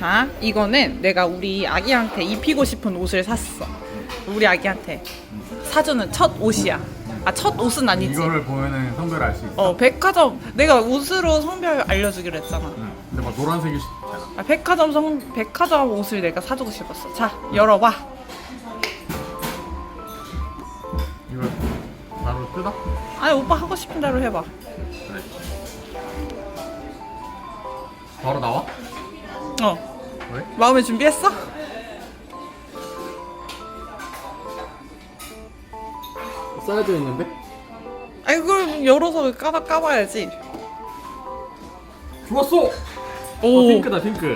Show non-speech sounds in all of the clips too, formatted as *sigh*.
자, 이거는 내가 우리 아기한테 입히고 싶은 옷을 샀어. 우리 아기한테 사주는 첫 옷이야. 아, 첫 옷은 아니지. 이거를 보면은 성별 알 수 있어. 어, 백화점. 내가 옷으로 성별 알려주기로 했잖아. 응. 근데 막 노란색이 있잖아. 아, 백화점 성, 백화점 옷을 내가 사주고 싶었어. 자, 열어봐. 이걸 바로 뜯어? 아니, 오빠 하고 싶은 대로 해봐. 그래. 바로 나와? 어. 왜? 마음에 준비했어? 쌓여져 있는데? 아니, 그걸 열어서 까봐, 까봐야지. 좋았어! 어, 오. 핑크다 핑크.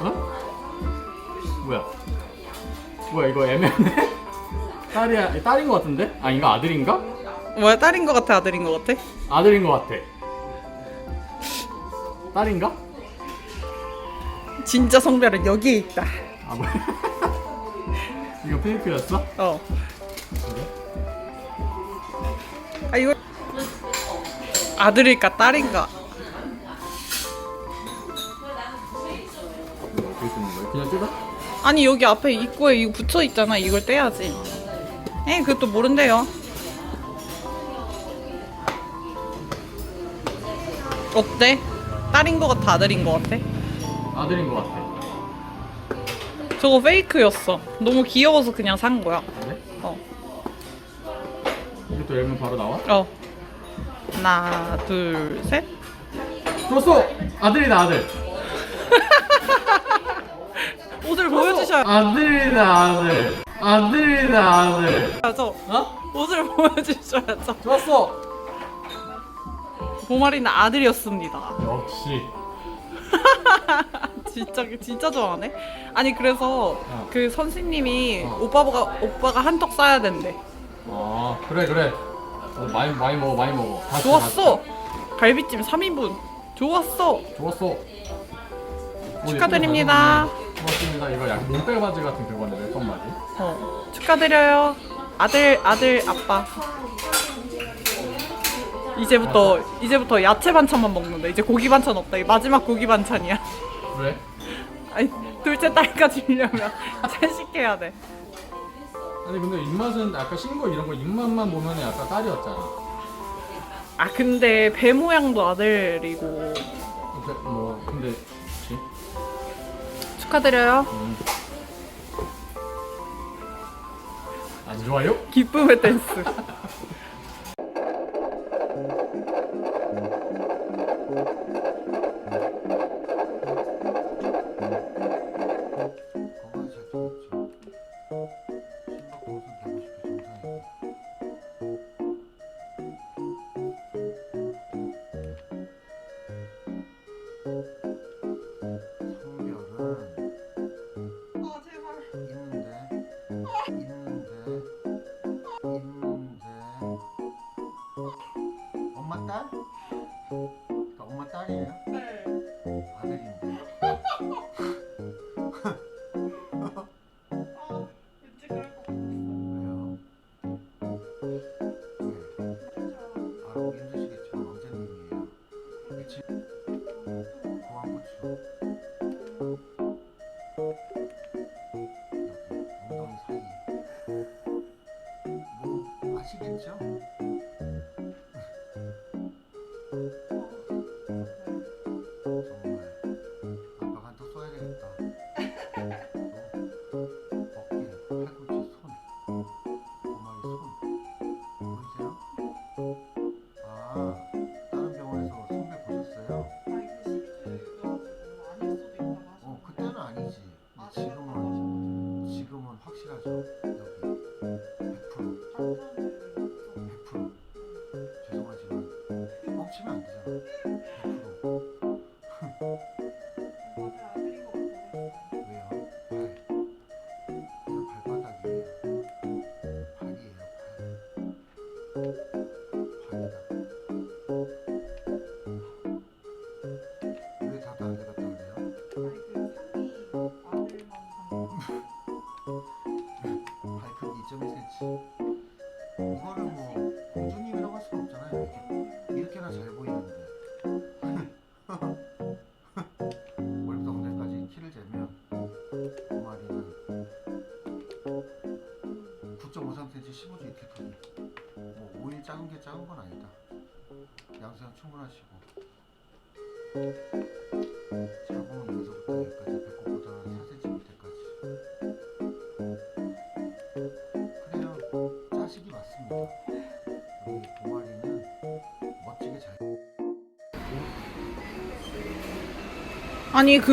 어? 뭐야? 뭐야 이거 애매하네? *laughs* 딸이야 딸인 것 같은데? 아 이거 아들인가? 뭐야, 딸인 것 같아, 아들인 것 같아? 아들인 것 같아. 딸인가? 진짜 성별은 여기에 있다. 아 뭐야? 이거 페이크였어? 어. 아 이거 아들일까 딸인가? 어떻게 쓰는 거야? 그냥 뜯어? 아니 여기 앞에 입구에 이거 붙여 있잖아. 이걸 떼야지. 에 그것도 모른대요. 어때? 딸인 것 같아, 아들인 것 같아? 아들인 것 같아. 저거 페이크였어. 너무 귀여워서 그냥 산 거야. 그래? 어. 이것도 열면 바로 나와? 어. 하나, 둘, 셋. 좋았어! 아들이다 아들. *laughs* 옷을 보여주셔야 아들이다 아들. 아들이다 아들. 죠 어? 옷을 *laughs* 보여주셔야죠. 좋았어. 보마리는 아들이었습니다. 역시. *laughs* 진짜 진짜 좋아하네. 아니 그래서 어. 그 선생님이 어. 오빠가 오빠가 한턱 쏴야 된대. 아 그래 그래. 어, 많이 많이 먹어 많이 먹어. 다시, 좋았어. 갈비찜 3인분. 좋았어. 좋았어. 오, 축하드립니다. 예쁘게 잘 먹었네. 고맙습니다. 이거 약간 몸빼 바지 같은 그거네 멜빵 바지. 어. 축하드려요. 아들 아들 아빠. 이제부터 이제부터 야채 반찬만 먹는다. 이제 고기 반찬 없다. 이 마지막 고기 반찬이야. 왜? 아니 둘째 딸까지 주려면 채식해야 돼. 아니 근데 입맛은 아까 신고 이런 거 입맛만 보면 약간 딸이었잖아. 아 근데 배 모양도 아들이고 근데 뭐 근데 그치? 축하드려요. 음. 안 좋아요? 기쁨의 댄스. *laughs* 엄마 딸이에요? 아들인데 지금은 2.3지 이거를 뭐 공주님이라고 할 수가 없잖아요. 이렇게 이렇게나 잘 보이는데. *laughs* 월부터 오늘까지 키를 재면 두 마리는 9.53cm 15주 이렇게 뿐이 뭐 5일 작은 게 작은 건 아니다. 양수량 충분하시고. 자궁은 여기서부터 여기까지 배꼽보다는 뭐, 뭐 이 동아리는 멋지게 잘. 아니 그